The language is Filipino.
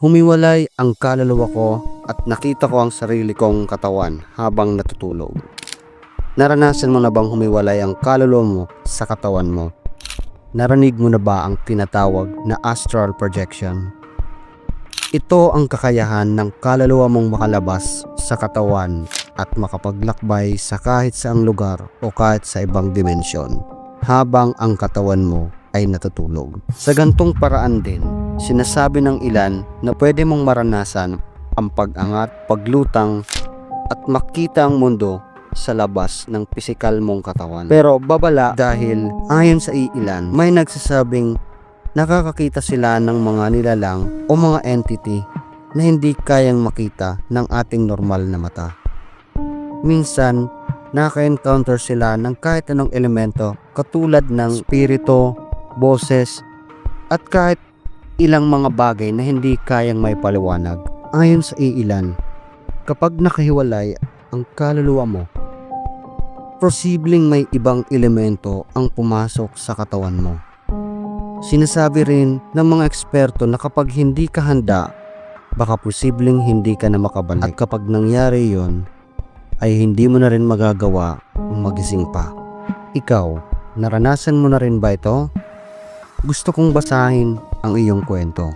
Humiwalay ang kaluluwa ko at nakita ko ang sarili kong katawan habang natutulog. Naranasan mo na bang humiwalay ang kaluluwa mo sa katawan mo? Narinig mo na ba ang tinatawag na astral projection? Ito ang kakayahan ng kaluluwa mong makalabas sa katawan at makapaglakbay sa kahit saang lugar o kahit sa ibang dimensyon habang ang katawan mo ay natutulog. Sa gantong paraan din, sinasabi ng ilan na pwede mong maranasan ang pag-angat, paglutang at makita ang mundo sa labas ng pisikal mong katawan. Pero babala dahil ayon sa iilan, may nagsasabing nakakakita sila ng mga nilalang o mga entity na hindi kayang makita ng ating normal na mata. Minsan, naka-encounter sila ng kahit anong elemento katulad ng spirito, boses, at kahit ilang mga bagay na hindi kayang may paliwanag. Ayon sa iilan, kapag nakahiwalay ang kaluluwa mo, posibleng may ibang elemento ang pumasok sa katawan mo. Sinasabi rin ng mga eksperto na kapag hindi ka handa, baka posibleng hindi ka na makabalik. At kapag nangyari yon, ay hindi mo na rin magagawa magising pa. Ikaw, naranasan mo na rin ba ito? Gusto kong basahin ang iyong kwento.